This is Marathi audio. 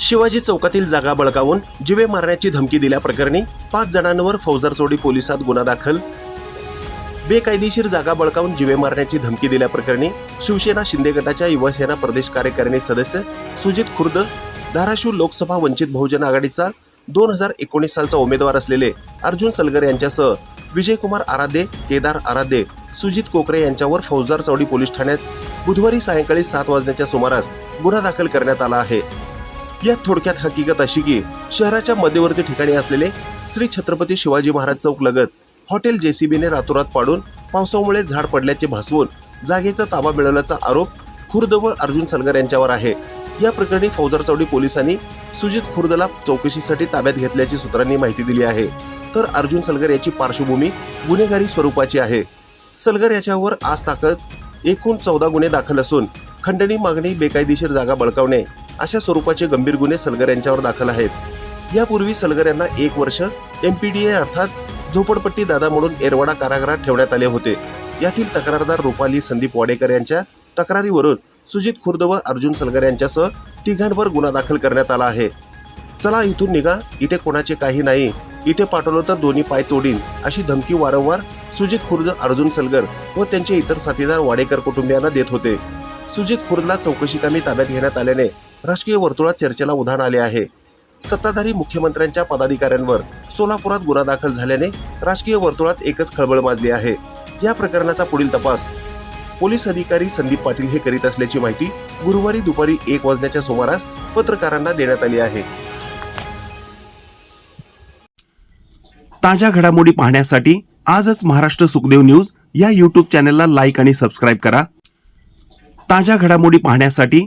शिवाजी चौकातील जागा बळकावून जिवे मारण्याची धमकी दिल्याप्रकरणी पाच जणांवर फौजदारचोडी पोलिसात गुन्हा दाखल. बेकायदेशीर जागा बळकावून जिवे मारण्याची धमकी दिल्याप्रकरणी शिवसेना शिंदे गटाच्या युवासेना प्रदेश कार्यकारिणी सदस्य सुजित खुर्द धाराशिव लोकसभा वंचित बहुजन आघाडीचा दोन हजार एकोणीस सालचा उमेदवार असलेले अर्जुन सलगर यांच्यासह विजयकुमार आराधे केदार आराधे सुजित कोकरे यांच्यावर फौजदार चौडी पोलीस ठाण्यात बुधवारी सायंकाळी सात वाजण्याच्या सुमारास गुन्हा दाखल करण्यात आला आहे. यात थोडक्यात हकीकत अशी की शहराच्या मध्यवर्ती ठिकाणी असलेले श्री छत्रपती शिवाजी महाराज चौक लगत हॉटेल जेसीबीने रातोरात पाडून पावसामुळे झाड पडल्याचे भासवून जागेचा ताबा मिळवल्याचा आरोप खुर्द व अर्जुन सलगर यांच्यावर आहे. या प्रकरणी फौजदार चौडी पोलिसांनी सुजित खुर्दला चौकशीसाठी ताब्यात घेतल्याची सूत्रांनी माहिती दिली आहे. तर अर्जुन सलगर याची पार्श्वभूमी गुन्हेगारी स्वरूपाची आहे. सलगर याच्यावर आज ताकद एकूण चौदा गुन्हे दाखल असून खंडणी मागणी बेकायदेशीर जागा बळकावणे अशा स्वरूपाचे गंभीर गुन्हे सलगर यांच्यावर दाखल आहेत. यापूर्वी सलगर यांना एक वर्ष एमपीडीए अर्थात झोपडपट्टी दादा म्हणून एरवाडा कारागृहात ठेवण्यात आले होते. यातील तक्रारदार रुपाली संदीप वाडेकर यांच्या तक्रारीवरून सुजित खुर्द व अर्जुन सलगर यांच्यासह तिघांवर गुन्हा दाखल करण्यात आला आहे. चला इथून निघा इथे कोणाचे काही नाही इथे पाठवलं तर दोन्ही पाय तोडीन अशी धमकी वारंवार सुजित खुर्द अर्जुन सलगर व त्यांचे इतर साथीदार वाडेकर कुटुंबियांना देत होते. सुजित खुर्दला चौकशी कामी ताब्यात घेण्यात आल्याने राजकीय वर्तुळात चर्चेला उधाण आले आहे. सत्ताधारी मुख्यमंत्र्यांच्या पदाधिकाऱ्यांवर सोलापुरात गुन्हा दाखल झाल्याने राजकीय वर्तुळात एकच खळबळ माजली आहे. या प्रकरणाचा पुढील तपास पोलीस अधिकारी संदीप पाटील हे करीत असल्याची माहिती गुरुवारी दुपारी एक वाजण्याच्या सुमारास पत्रकारांना देण्यात आली आहे. ताज्या घडामोडी पाहण्यासाठी आजच महाराष्ट्र सुखदेव न्यूज या यूट्यूब चॅनलला लाईक आणि सबस्क्राईब करा. ताज्या घडामोडी पाहण्यासाठी